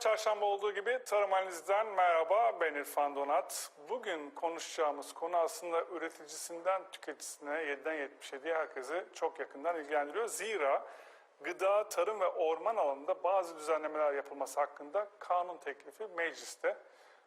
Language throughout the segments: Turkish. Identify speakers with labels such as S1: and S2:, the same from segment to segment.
S1: Çarşamba olduğu gibi Tarım Analiz'den merhaba ben İrfan Donat. Bugün konuşacağımız konu aslında üreticisinden tüketicisine 7'den 77'ye herkesi çok yakından ilgilendiriyor. Zira gıda, tarım ve orman alanında bazı düzenlemeler yapılması hakkında kanun teklifi mecliste.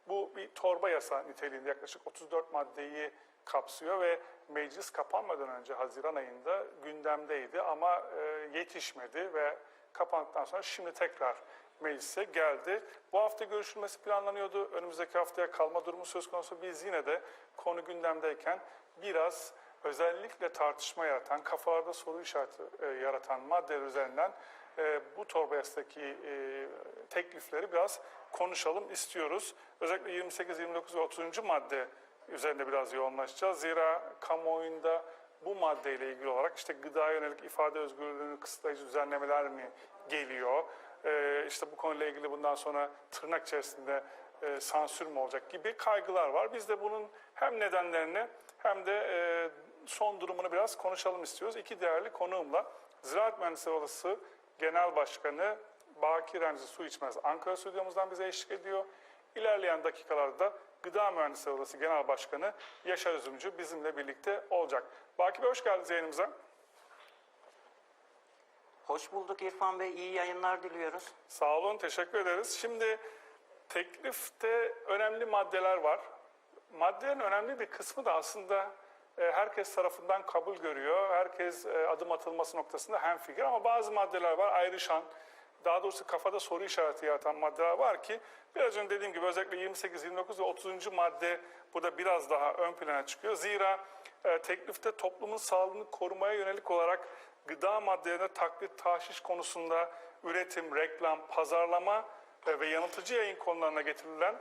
S1: Bu bir torba yasa niteliğinde yaklaşık 34 maddeyi kapsıyor ve meclis kapanmadan önce Haziran ayında gündemdeydi ama e, yetişmedi ve kapandıktan sonra şimdi tekrar meclise geldi. Bu hafta görüşülmesi planlanıyordu. Önümüzdeki haftaya kalma durumu söz konusu. Biz yine de konu gündemdeyken biraz özellikle tartışma yaratan, kafalarda soru işareti e, yaratan maddeler üzerinden e, bu torba yasadaki e, teklifleri biraz konuşalım istiyoruz. Özellikle 28, 29 ve 30. madde üzerinde biraz yoğunlaşacağız. Zira kamuoyunda bu maddeyle ilgili olarak işte gıda yönelik ifade özgürlüğünü kısıtlayıcı düzenlemeler mi geliyor? Ee, işte bu konuyla ilgili bundan sonra tırnak içerisinde e, sansür mü olacak gibi kaygılar var. Biz de bunun hem nedenlerini hem de e, son durumunu biraz konuşalım istiyoruz. İki değerli konuğumla Ziraat Mühendisleri Odası Genel Başkanı Baki Remzi Su İçmez Ankara stüdyomuzdan bize eşlik ediyor. İlerleyen dakikalarda Gıda Mühendisleri Odası Genel Başkanı Yaşar Üzümcü bizimle birlikte olacak. Baki Bey hoş geldiniz yayınımıza.
S2: Hoş bulduk İrfan Bey. İyi yayınlar diliyoruz.
S1: Sağ olun, teşekkür ederiz. Şimdi teklifte önemli maddeler var. Maddelerin önemli bir kısmı da aslında e, herkes tarafından kabul görüyor. Herkes e, adım atılması noktasında hemfikir ama bazı maddeler var ayrışan, daha doğrusu kafada soru işareti yaratan maddeler var ki biraz önce dediğim gibi özellikle 28, 29 ve 30. madde burada biraz daha ön plana çıkıyor. Zira e, teklifte toplumun sağlığını korumaya yönelik olarak gıda maddelerine taklit, tahşiş konusunda üretim, reklam, pazarlama ve yanıltıcı yayın konularına getirilen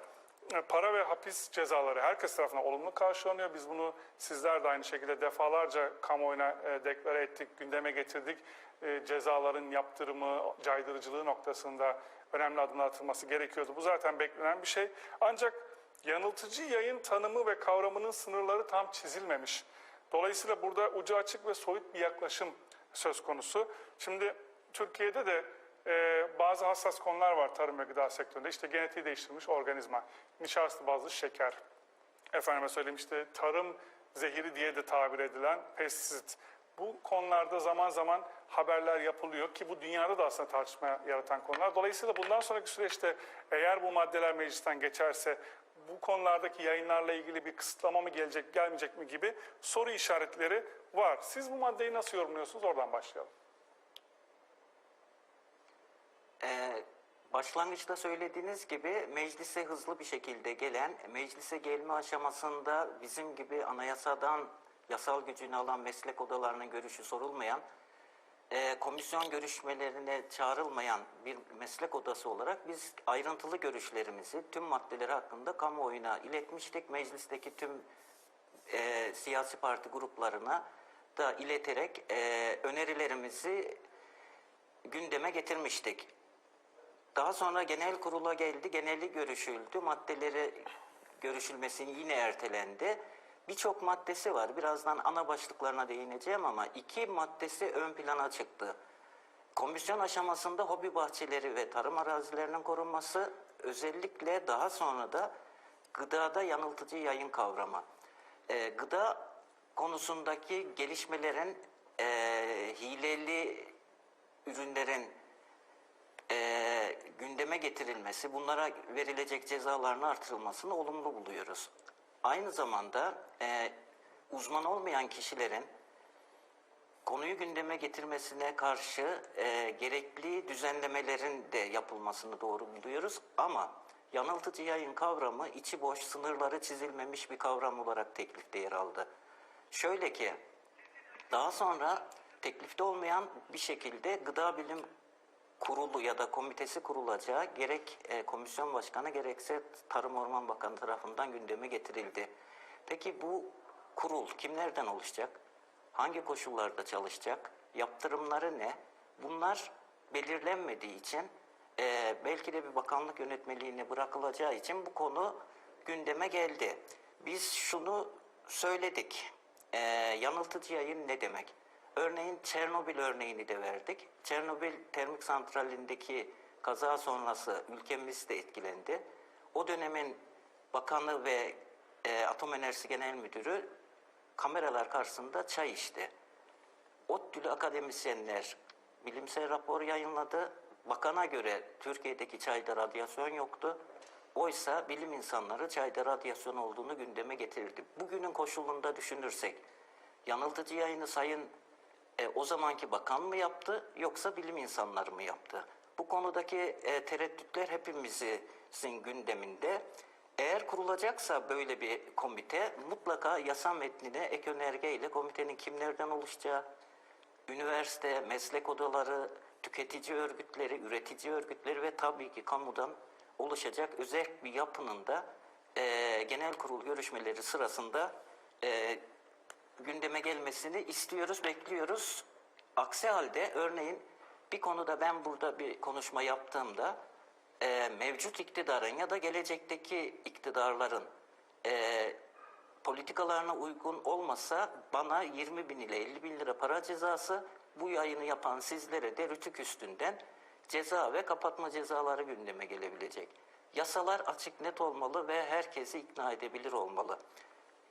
S1: e, para ve hapis cezaları herkes tarafından olumlu karşılanıyor. Biz bunu sizler de aynı şekilde defalarca kamuoyuna e, deklare ettik, gündeme getirdik. E, Cezaların yaptırımı, caydırıcılığı noktasında önemli adımlar atılması gerekiyordu. Bu zaten beklenen bir şey. Ancak yanıltıcı yayın tanımı ve kavramının sınırları tam çizilmemiş. Dolayısıyla burada ucu açık ve soyut bir yaklaşım söz konusu. Şimdi Türkiye'de de e, bazı hassas konular var tarım ve gıda sektöründe. İşte genetiği değiştirilmiş organizma, nişasta bazlı şeker, efendime söyleyeyim işte tarım zehiri diye de tabir edilen pestisit. Bu konularda zaman zaman haberler yapılıyor ki bu dünyada da aslında tartışma yaratan konular. Dolayısıyla bundan sonraki süreçte eğer bu maddeler meclisten geçerse bu konulardaki yayınlarla ilgili bir kısıtlama mı gelecek, gelmeyecek mi gibi soru işaretleri var. Siz bu maddeyi nasıl yorumluyorsunuz? Oradan başlayalım.
S2: Ee, başlangıçta söylediğiniz gibi meclise hızlı bir şekilde gelen, meclise gelme aşamasında bizim gibi anayasadan yasal gücünü alan meslek odalarının görüşü sorulmayan, e, komisyon görüşmelerine çağrılmayan bir meslek odası olarak biz ayrıntılı görüşlerimizi tüm maddeleri hakkında kamuoyuna iletmiştik. Meclisteki tüm e, siyasi parti gruplarına da ileterek e, önerilerimizi gündeme getirmiştik. Daha sonra genel kurula geldi, geneli görüşüldü, maddeleri görüşülmesi yine ertelendi. Birçok maddesi var. Birazdan ana başlıklarına değineceğim ama iki maddesi ön plana çıktı. Komisyon aşamasında hobi bahçeleri ve tarım arazilerinin korunması, özellikle daha sonra da gıdada yanıltıcı yayın kavramı. Ee, gıda konusundaki gelişmelerin e, hileli ürünlerin e, gündeme getirilmesi, bunlara verilecek cezaların artırılmasını olumlu buluyoruz. Aynı zamanda e, uzman olmayan kişilerin konuyu gündeme getirmesine karşı e, gerekli düzenlemelerin de yapılmasını doğru buluyoruz. Ama yanıltıcı yayın kavramı içi boş, sınırları çizilmemiş bir kavram olarak teklifte yer aldı. Şöyle ki, daha sonra teklifte olmayan bir şekilde gıda bilim kurulu ya da komitesi kurulacağı gerek e, komisyon başkanı gerekse Tarım Orman Bakanı tarafından gündeme getirildi. Peki bu kurul kimlerden oluşacak? Hangi koşullarda çalışacak? Yaptırımları ne? Bunlar belirlenmediği için e, belki de bir bakanlık yönetmeliğine bırakılacağı için bu konu gündeme geldi. Biz şunu söyledik. E, yanıltıcı yayın ne demek? Örneğin Çernobil örneğini de verdik. Çernobil termik santralindeki kaza sonrası ülkemiz de etkilendi. O dönemin bakanı ve e, Atom Enerjisi Genel Müdürü kameralar karşısında çay içti. ODTÜ'lü akademisyenler bilimsel rapor yayınladı. Bakana göre Türkiye'deki çayda radyasyon yoktu. Oysa bilim insanları çayda radyasyon olduğunu gündeme getirdi. Bugünün koşulunda düşünürsek yanıltıcı yayını sayın e, o zamanki bakan mı yaptı yoksa bilim insanları mı yaptı? Bu konudaki e, tereddütler hepimizin gündeminde. Eğer kurulacaksa böyle bir komite mutlaka yasa metnine ek önerge ile komitenin kimlerden oluşacağı, üniversite, meslek odaları, tüketici örgütleri, üretici örgütleri ve tabii ki kamudan oluşacak özel bir yapının da e, genel kurul görüşmeleri sırasında e, gündeme gelmesini istiyoruz, bekliyoruz. Aksi halde örneğin bir konuda ben burada bir konuşma yaptığımda e, mevcut iktidarın ya da gelecekteki iktidarların e, politikalarına uygun olmasa bana 20 bin ile 50 bin lira para cezası bu yayını yapan sizlere de rütük üstünden ceza ve kapatma cezaları gündeme gelebilecek. Yasalar açık net olmalı ve herkesi ikna edebilir olmalı.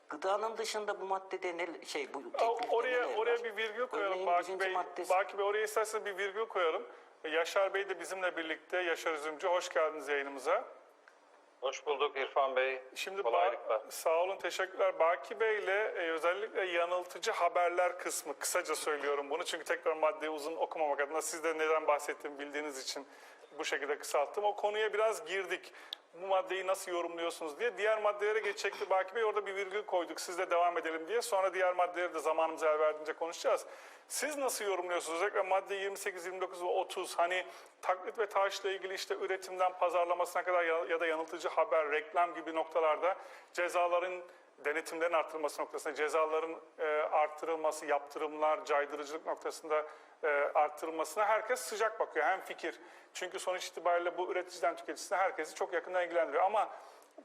S2: Gıdanın dışında bu maddede ne şey bu teklifte
S1: Oraya
S2: neler
S1: oraya
S2: var?
S1: bir virgül koyalım
S2: Örneğin
S1: Baki
S2: birinci
S1: Bey.
S2: maddesi-
S1: Baki Bey oraya isterseniz bir virgül koyalım. Yaşar Bey de bizimle birlikte. Yaşar Üzümcü hoş geldiniz yayınımıza.
S3: Hoş bulduk İrfan Bey.
S1: Şimdi
S3: Kolaylıklar.
S1: Ba- sağ olun teşekkürler. Baki Bey ile e, özellikle yanıltıcı haberler kısmı kısaca söylüyorum bunu çünkü tekrar maddeyi uzun okumamak adına siz de neden bahsettiğimi bildiğiniz için bu şekilde kısalttım. O konuya biraz girdik. Bu maddeyi nasıl yorumluyorsunuz diye. Diğer maddelere geçecekti Baki Bey. Orada bir virgül koyduk. Siz de devam edelim diye. Sonra diğer maddeleri de zamanımız el verdiğince konuşacağız. Siz nasıl yorumluyorsunuz? Özellikle madde 28, 29 ve 30 hani taklit ve taşla ilgili işte üretimden pazarlamasına kadar ya, da yanıltıcı haber, reklam gibi noktalarda cezaların denetimlerin artırılması noktasında cezaların e, artırılması, yaptırımlar, caydırıcılık noktasında e, artırılmasına herkes sıcak bakıyor. Hem fikir. Çünkü sonuç itibariyle bu üreticiden tüketicisine herkesi çok yakından ilgilendiriyor. Ama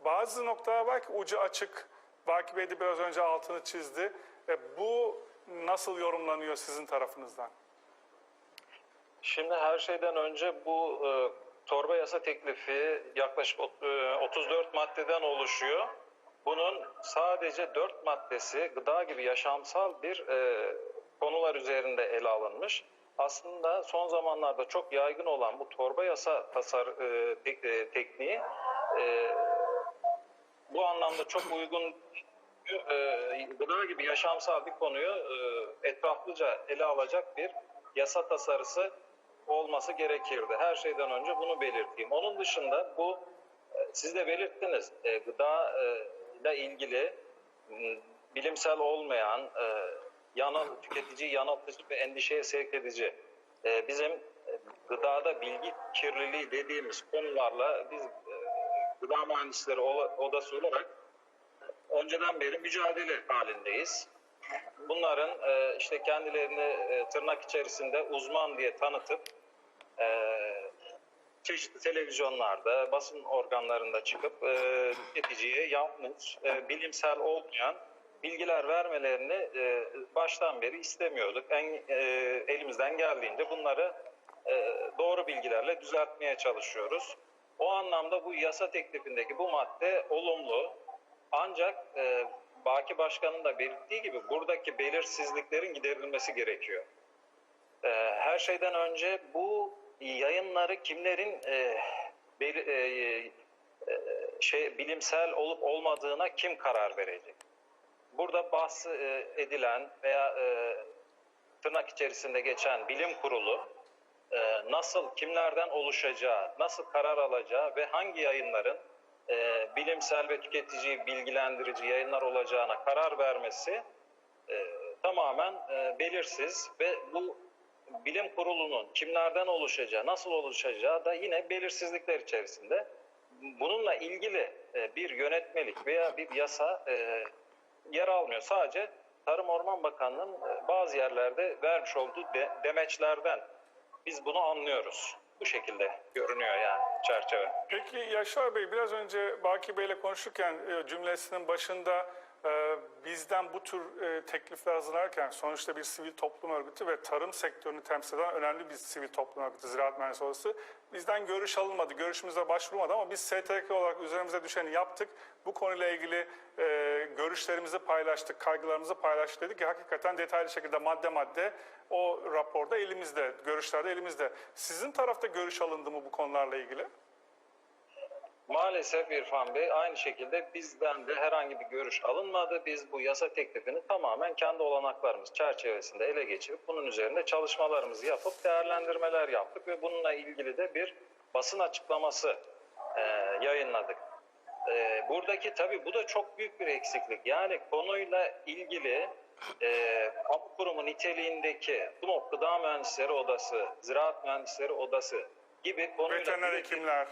S1: bazı noktalar var ki ucu açık. Baki Bey de biraz önce altını çizdi. E, bu nasıl yorumlanıyor sizin tarafınızdan?
S3: Şimdi her şeyden önce bu e, torba yasa teklifi yaklaşık e, 34 maddeden oluşuyor. Bunun sadece 4 maddesi gıda gibi yaşamsal bir e, konular üzerinde ele alınmış. Aslında son zamanlarda çok yaygın olan bu torba yasa tasar e, tek- e, tekniği e, bu anlamda çok uygun e, gıda gibi yaşamsal bir konuyu e, etraflıca ele alacak bir yasa tasarısı olması gerekirdi. Her şeyden önce bunu belirteyim. Onun dışında bu e, siz de belirttiniz e, gıda e, ile ilgili bilimsel olmayan e, yanıl, tüketici yanıltıcı ve endişeye sevk edici e, bizim gıdada bilgi kirliliği dediğimiz konularla biz e, gıda mühendisleri odası olarak önceden beri mücadele halindeyiz. Bunların e, işte kendilerini e, tırnak içerisinde uzman diye tanıtıp e, çeşitli televizyonlarda, basın organlarında çıkıp e, tüketiciye yanlış, e, bilimsel olmayan bilgiler vermelerini e, baştan beri istemiyorduk. En, e, elimizden geldiğince bunları e, doğru bilgilerle düzeltmeye çalışıyoruz. O anlamda bu yasa teklifindeki bu madde olumlu. Ancak e, Baki Başkan'ın da belirttiği gibi buradaki belirsizliklerin giderilmesi gerekiyor. E, her şeyden önce bu yayınları kimlerin e, bel- e, e, şey bilimsel olup olmadığına kim karar verecek? Burada bahs e, edilen veya e, tırnak içerisinde geçen bilim kurulu e, nasıl, kimlerden oluşacağı, nasıl karar alacağı ve hangi yayınların bilimsel ve tüketiciyi bilgilendirici yayınlar olacağına karar vermesi tamamen belirsiz ve bu bilim kurulunun kimlerden oluşacağı, nasıl oluşacağı da yine belirsizlikler içerisinde. Bununla ilgili bir yönetmelik veya bir yasa yer almıyor. Sadece Tarım Orman Bakanlığı'nın e, bazı yerlerde vermiş olduğu de- demeçlerden biz bunu anlıyoruz. Bu şekilde görünüyor yani çerçeve.
S1: Peki Yaşar Bey biraz önce Baki Bey ile konuşurken e, cümlesinin başında Ee, bizden bu tür e, teklifler hazırlarken sonuçta bir sivil toplum örgütü ve tarım sektörünü temsil eden önemli bir sivil toplum örgütü Ziraat Mühendisleri Odası. Bizden görüş alınmadı, görüşümüze başvurulmadı ama biz STK olarak üzerimize düşeni yaptık. Bu konuyla ilgili e, görüşlerimizi paylaştık, kaygılarımızı paylaştık dedik ki hakikaten detaylı şekilde madde madde o raporda elimizde, görüşlerde elimizde. Sizin tarafta görüş alındı mı bu konularla ilgili?
S3: Maalesef İrfan Bey aynı şekilde bizden de herhangi bir görüş alınmadı. Biz bu yasa teklifini tamamen kendi olanaklarımız çerçevesinde ele geçirip bunun üzerinde çalışmalarımızı yapıp değerlendirmeler yaptık ve bununla ilgili de bir basın açıklaması e, yayınladık. E, buradaki tabii bu da çok büyük bir eksiklik. Yani konuyla ilgili e, kamu kurumu niteliğindeki TUMOP Gıda Mühendisleri Odası, Ziraat Mühendisleri Odası gibi konuyla
S1: Veteriner
S3: birebir-
S1: hekimler,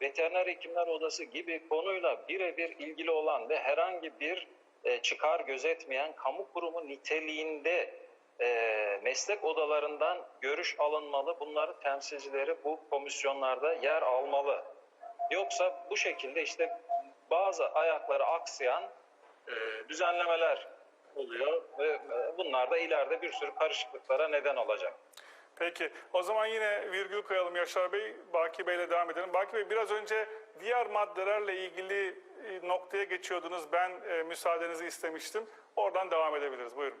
S3: Veteriner Hekimler Odası gibi konuyla birebir ilgili olan ve herhangi bir e, çıkar gözetmeyen kamu kurumu niteliğinde e, meslek odalarından görüş alınmalı. Bunların temsilcileri bu komisyonlarda yer almalı. Yoksa bu şekilde işte bazı ayakları aksayan e, düzenlemeler oluyor ve e, bunlar da ileride bir sürü karışıklıklara neden olacak.
S1: Peki o zaman yine virgül koyalım Yaşar Bey. Baki Bey'le devam edelim. Baki Bey biraz önce diğer maddelerle ilgili e, noktaya geçiyordunuz. Ben e, müsaadenizi istemiştim. Oradan devam edebiliriz. Buyurun.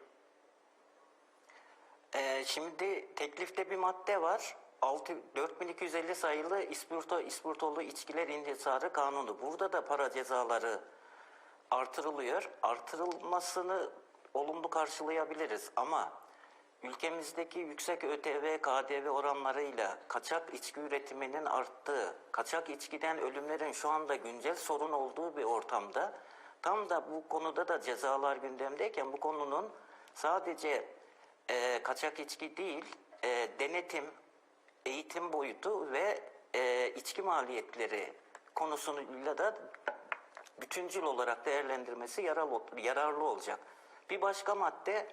S2: Ee, şimdi teklifte bir madde var. 6, 4250 sayılı İspirto, İspirtolu İçkiler İnhisarı Kanunu. Burada da para cezaları artırılıyor. Artırılmasını olumlu karşılayabiliriz ama ülkemizdeki yüksek ÖTV, KDV oranlarıyla kaçak içki üretiminin arttığı, kaçak içkiden ölümlerin şu anda güncel sorun olduğu bir ortamda tam da bu konuda da cezalar gündemdeyken bu konunun sadece e, kaçak içki değil, e, denetim, eğitim boyutu ve e, içki maliyetleri konusuyla da bütüncül olarak değerlendirmesi yararlı, yararlı olacak. Bir başka madde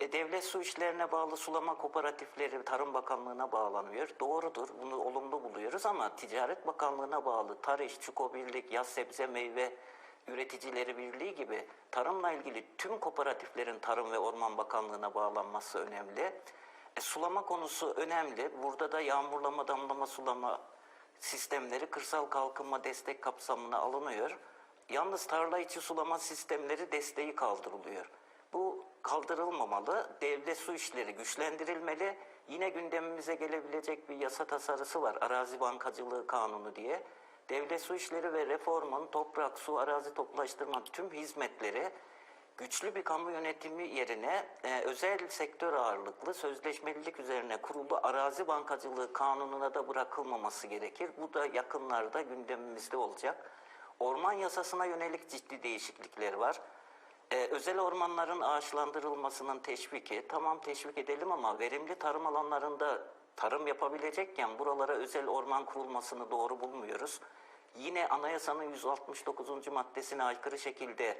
S2: e, devlet su işlerine bağlı sulama kooperatifleri Tarım Bakanlığı'na bağlanıyor. Doğrudur, bunu olumlu buluyoruz ama Ticaret Bakanlığı'na bağlı Tarış, Çukobirlik, Yaz Sebze Meyve Üreticileri Birliği gibi tarımla ilgili tüm kooperatiflerin Tarım ve Orman Bakanlığı'na bağlanması önemli. E, sulama konusu önemli. Burada da yağmurlama, damlama sulama sistemleri kırsal kalkınma destek kapsamına alınıyor. Yalnız tarla içi sulama sistemleri desteği kaldırılıyor. Bu kaldırılmamalı. Devlet su işleri güçlendirilmeli. Yine gündemimize gelebilecek bir yasa tasarısı var. Arazi bankacılığı kanunu diye. Devlet su işleri ve reformun toprak, su, arazi toplaştırma tüm hizmetleri güçlü bir kamu yönetimi yerine e, özel sektör ağırlıklı sözleşmelilik üzerine kurulu arazi bankacılığı kanununa da bırakılmaması gerekir. Bu da yakınlarda gündemimizde olacak. Orman yasasına yönelik ciddi değişiklikler var. Ee, özel ormanların ağaçlandırılmasının teşviki, tamam teşvik edelim ama verimli tarım alanlarında tarım yapabilecekken buralara özel orman kurulmasını doğru bulmuyoruz. Yine anayasanın 169. maddesine aykırı şekilde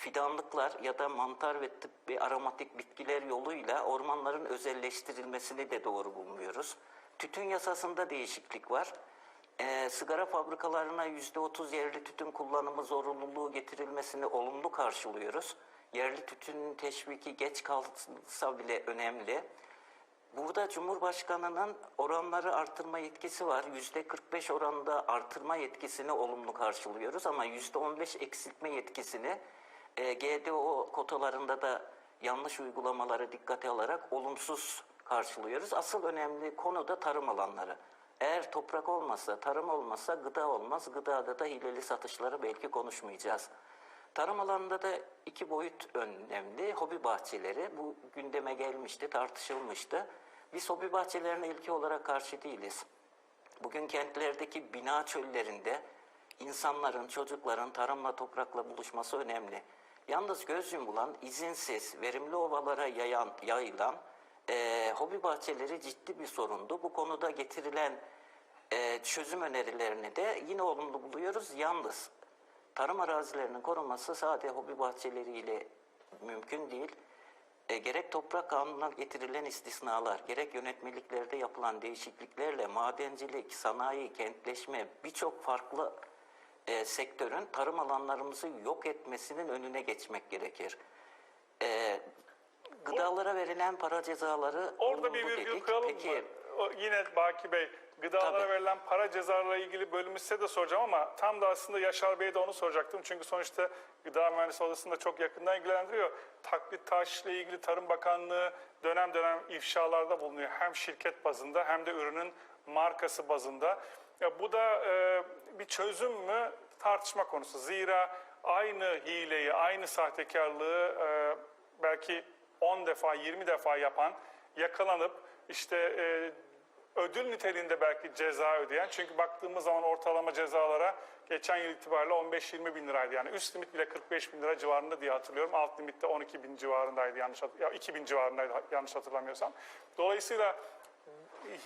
S2: fidanlıklar ya da mantar ve tıbbi aromatik bitkiler yoluyla ormanların özelleştirilmesini de doğru bulmuyoruz. Tütün yasasında değişiklik var. Ee, sigara fabrikalarına %30 yerli tütün kullanımı zorunluluğu getirilmesini olumlu karşılıyoruz. Yerli tütünün teşviki geç kalsa bile önemli. Burada Cumhurbaşkanı'nın oranları artırma yetkisi var. Yüzde 45 oranında artırma yetkisini olumlu karşılıyoruz ama yüzde 15 eksiltme yetkisini e, GDO kotalarında da yanlış uygulamaları dikkate alarak olumsuz karşılıyoruz. Asıl önemli konu da tarım alanları. Eğer toprak olmazsa, tarım olmazsa gıda olmaz. Gıdada da hileli satışları belki konuşmayacağız. Tarım alanında da iki boyut önemli. Hobi bahçeleri bu gündeme gelmişti, tartışılmıştı. Biz hobi bahçelerine ilki olarak karşı değiliz. Bugün kentlerdeki bina çöllerinde insanların, çocukların tarımla, toprakla buluşması önemli. Yalnız göz yumulan, izinsiz, verimli ovalara yayan, yayılan e, hobi bahçeleri ciddi bir sorundu. Bu konuda getirilen e, çözüm önerilerini de yine olumlu buluyoruz. Yalnız tarım arazilerinin korunması sadece hobi bahçeleriyle mümkün değil. E, gerek toprak kanununa getirilen istisnalar, gerek yönetmeliklerde yapılan değişikliklerle madencilik, sanayi, kentleşme birçok farklı e, sektörün tarım alanlarımızı yok etmesinin önüne geçmek gerekir. E, gıdalara verilen para cezaları
S1: Orada bir virgül
S2: dedik.
S1: koyalım
S2: Peki,
S1: mı? Yine Baki Bey, gıdalara
S2: Tabii.
S1: verilen para cezalarıyla ilgili bölümü size de soracağım ama tam da aslında Yaşar Bey'e de onu soracaktım. Çünkü sonuçta Gıda Mühendisi Odası'nda çok yakından ilgilendiriyor. Taklit taşla ilgili Tarım Bakanlığı dönem dönem ifşalarda bulunuyor. Hem şirket bazında hem de ürünün markası bazında. Ya bu da e, bir çözüm mü tartışma konusu. Zira aynı hileyi, aynı sahtekarlığı e, belki 10 defa, 20 defa yapan yakalanıp işte e, ödül niteliğinde belki ceza ödeyen. Çünkü baktığımız zaman ortalama cezalara geçen yıl itibariyle 15-20 bin liraydı. Yani üst limit bile 45 bin lira civarında diye hatırlıyorum. Alt limit de 12 bin civarındaydı yanlış ya 2 bin civarındaydı yanlış hatırlamıyorsam. Dolayısıyla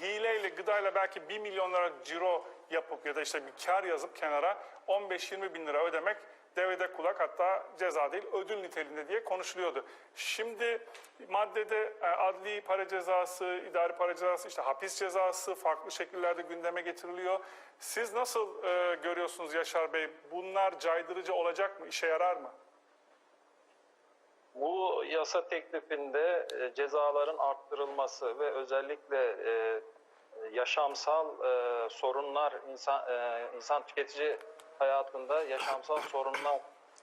S1: hileyle, gıdayla belki 1 milyon lira ciro yapıp ya da işte bir kar yazıp kenara 15-20 bin lira ödemek devede kulak hatta ceza değil ödül niteliğinde diye konuşuluyordu. Şimdi maddede e, adli para cezası, idari para cezası, işte hapis cezası farklı şekillerde gündeme getiriliyor. Siz nasıl e, görüyorsunuz Yaşar Bey? Bunlar caydırıcı olacak mı? İşe yarar mı?
S3: Bu yasa teklifinde e, cezaların arttırılması ve özellikle e, yaşamsal e, sorunlar insan e, insan tüketici hayatında yaşamsal sorunlar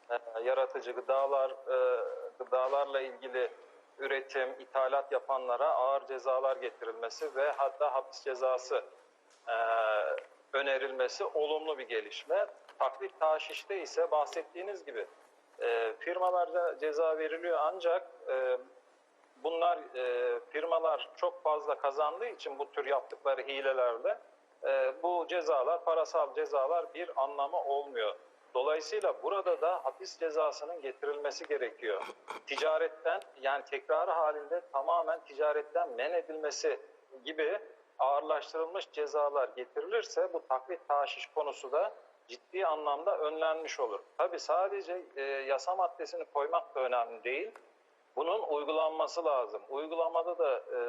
S3: e, yaratıcı gıdalar e, gıdalarla ilgili üretim, ithalat yapanlara ağır cezalar getirilmesi ve hatta hapis cezası e, önerilmesi olumlu bir gelişme. Taklit taşişte ise bahsettiğiniz gibi e, firmalarda ceza veriliyor ancak e, bunlar e, firmalar çok fazla kazandığı için bu tür yaptıkları hilelerle e, bu cezalar parasal cezalar bir anlamı olmuyor. Dolayısıyla burada da hapis cezasının getirilmesi gerekiyor. Ticaretten yani tekrarı halinde tamamen ticaretten men edilmesi gibi ağırlaştırılmış cezalar getirilirse bu taklit taşiş konusu da ciddi anlamda önlenmiş olur. Tabi sadece e, yasa maddesini koymak da önemli değil. Bunun uygulanması lazım. Uygulamada da e,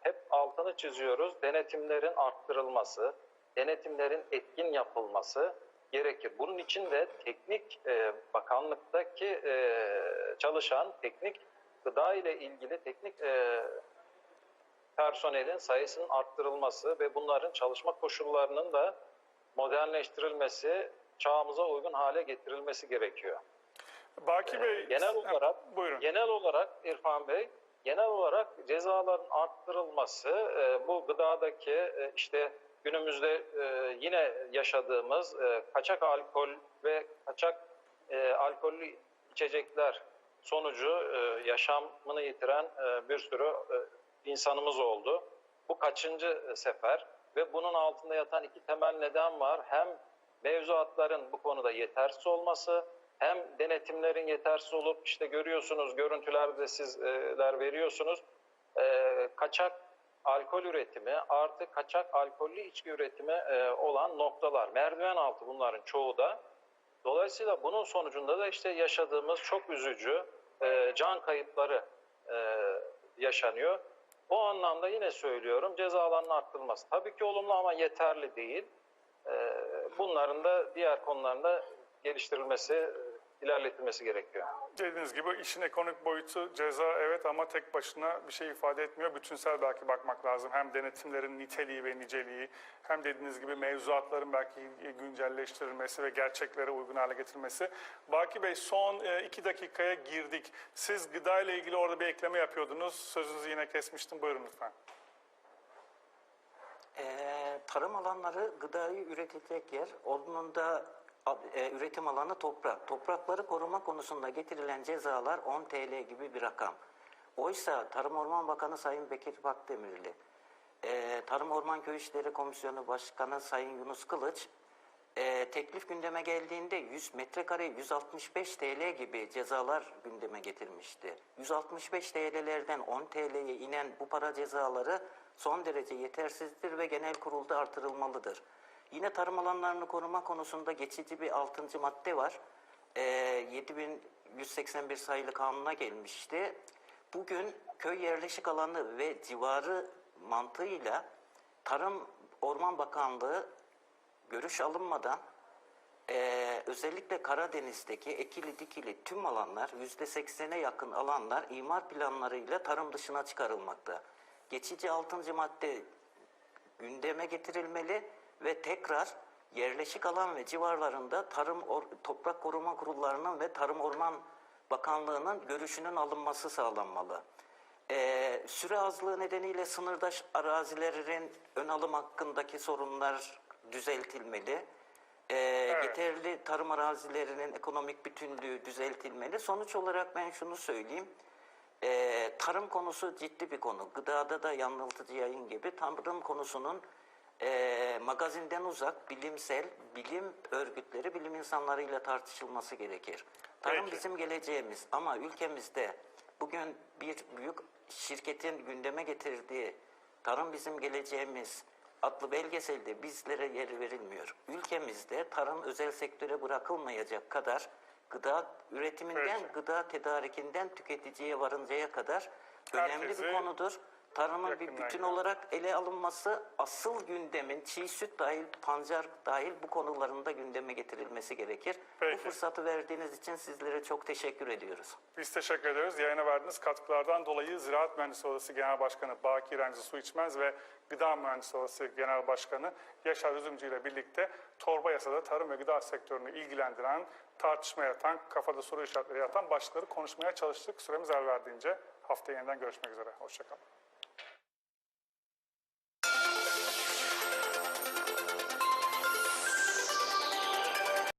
S3: hep altını çiziyoruz. Denetimlerin arttırılması, denetimlerin etkin yapılması gerekir. Bunun için de teknik e, bakanlıktaki e, çalışan teknik gıda ile ilgili teknik e, personelin sayısının arttırılması ve bunların çalışma koşullarının da modernleştirilmesi, çağımıza uygun hale getirilmesi gerekiyor.
S1: Baki Bey,
S3: genel olarak
S1: buyurun.
S3: genel olarak İrfan Bey, genel olarak cezaların arttırılması e, bu gıdadaki e, işte günümüzde e, yine yaşadığımız e, kaçak alkol ve kaçak e, alkollü içecekler sonucu e, yaşamını yitiren e, bir sürü e, insanımız oldu. Bu kaçıncı sefer ve bunun altında yatan iki temel neden var. Hem mevzuatların bu konuda yetersiz olması hem denetimlerin yetersiz olup işte görüyorsunuz görüntülerde sizler veriyorsunuz e, kaçak alkol üretimi artı kaçak alkollü içki üretimi e, olan noktalar. Merdiven altı bunların çoğu da. Dolayısıyla bunun sonucunda da işte yaşadığımız çok üzücü e, can kayıpları e, yaşanıyor. Bu anlamda yine söylüyorum cezaların arttırılması. Tabii ki olumlu ama yeterli değil. E, bunların da diğer konularında geliştirilmesi, ilerletilmesi gerekiyor.
S1: Dediğiniz gibi işin ekonomik boyutu ceza evet ama tek başına bir şey ifade etmiyor. Bütünsel belki bakmak lazım. Hem denetimlerin niteliği ve niceliği hem dediğiniz gibi mevzuatların belki güncelleştirilmesi ve gerçeklere uygun hale getirilmesi. Baki Bey son e, iki dakikaya girdik. Siz gıda ile ilgili orada bir ekleme yapıyordunuz. Sözünüzü yine kesmiştim. Buyurun lütfen.
S2: Ee, tarım alanları gıdayı üretecek yer. Onun da e, üretim alanı toprak. Toprakları koruma konusunda getirilen cezalar 10 TL gibi bir rakam. Oysa Tarım Orman Bakanı Sayın Bekir Bakdemirli, e, Tarım Orman Köy İşleri Komisyonu Başkanı Sayın Yunus Kılıç, e, teklif gündeme geldiğinde 100 metrekare 165 TL gibi cezalar gündeme getirmişti. 165 TL'lerden 10 TL'ye inen bu para cezaları son derece yetersizdir ve genel kurulda artırılmalıdır. Yine tarım alanlarını koruma konusunda geçici bir 6. madde var. E, 7181 sayılı kanuna gelmişti. Bugün köy yerleşik alanı ve civarı mantığıyla Tarım Orman Bakanlığı görüş alınmadan Ee, özellikle Karadeniz'deki ekili dikili tüm alanlar yüzde seksene yakın alanlar imar planlarıyla tarım dışına çıkarılmakta. Geçici 6. madde gündeme getirilmeli ve tekrar yerleşik alan ve civarlarında tarım Or- toprak koruma kurullarının ve Tarım Orman Bakanlığı'nın görüşünün alınması sağlanmalı. Ee, süre azlığı nedeniyle sınırdaş arazilerin ön alım hakkındaki sorunlar düzeltilmeli. Ee, Yeterli tarım arazilerinin ekonomik bütünlüğü düzeltilmeli. Sonuç olarak ben şunu söyleyeyim. Ee, tarım konusu ciddi bir konu. Gıdada da yanıltıcı yayın gibi tarım konusunun e, magazinden uzak, bilimsel, bilim örgütleri, bilim insanlarıyla tartışılması gerekir. Tarım
S1: Peki.
S2: bizim geleceğimiz ama ülkemizde bugün bir büyük şirketin gündeme getirdiği tarım bizim geleceğimiz adlı belgeselde bizlere yer verilmiyor. Ülkemizde tarım özel sektöre bırakılmayacak kadar gıda üretiminden,
S1: Peki.
S2: gıda tedarikinden tüketiciye varıncaya kadar önemli
S1: Herkesi
S2: bir konudur. Tarımın bir bütün
S1: gören.
S2: olarak ele alınması, asıl gündemin çiğ süt dahil, pancar dahil bu konularında gündeme getirilmesi gerekir.
S1: Peki.
S2: Bu fırsatı verdiğiniz için sizlere çok teşekkür ediyoruz.
S1: Biz teşekkür ederiz. Yayına verdiğiniz katkılardan dolayı Ziraat Mühendisliği Odası Genel Başkanı Baki Renci Su İçmez ve Gıda Mühendisliği Odası Genel Başkanı Yaşar Üzümcü ile birlikte torba yasada tarım ve gıda sektörünü ilgilendiren, tartışma yaratan, kafada soru işaretleri yaratan başlıkları konuşmaya çalıştık. Süremiz el verdiğince haftaya yeniden görüşmek üzere. Hoşçakalın.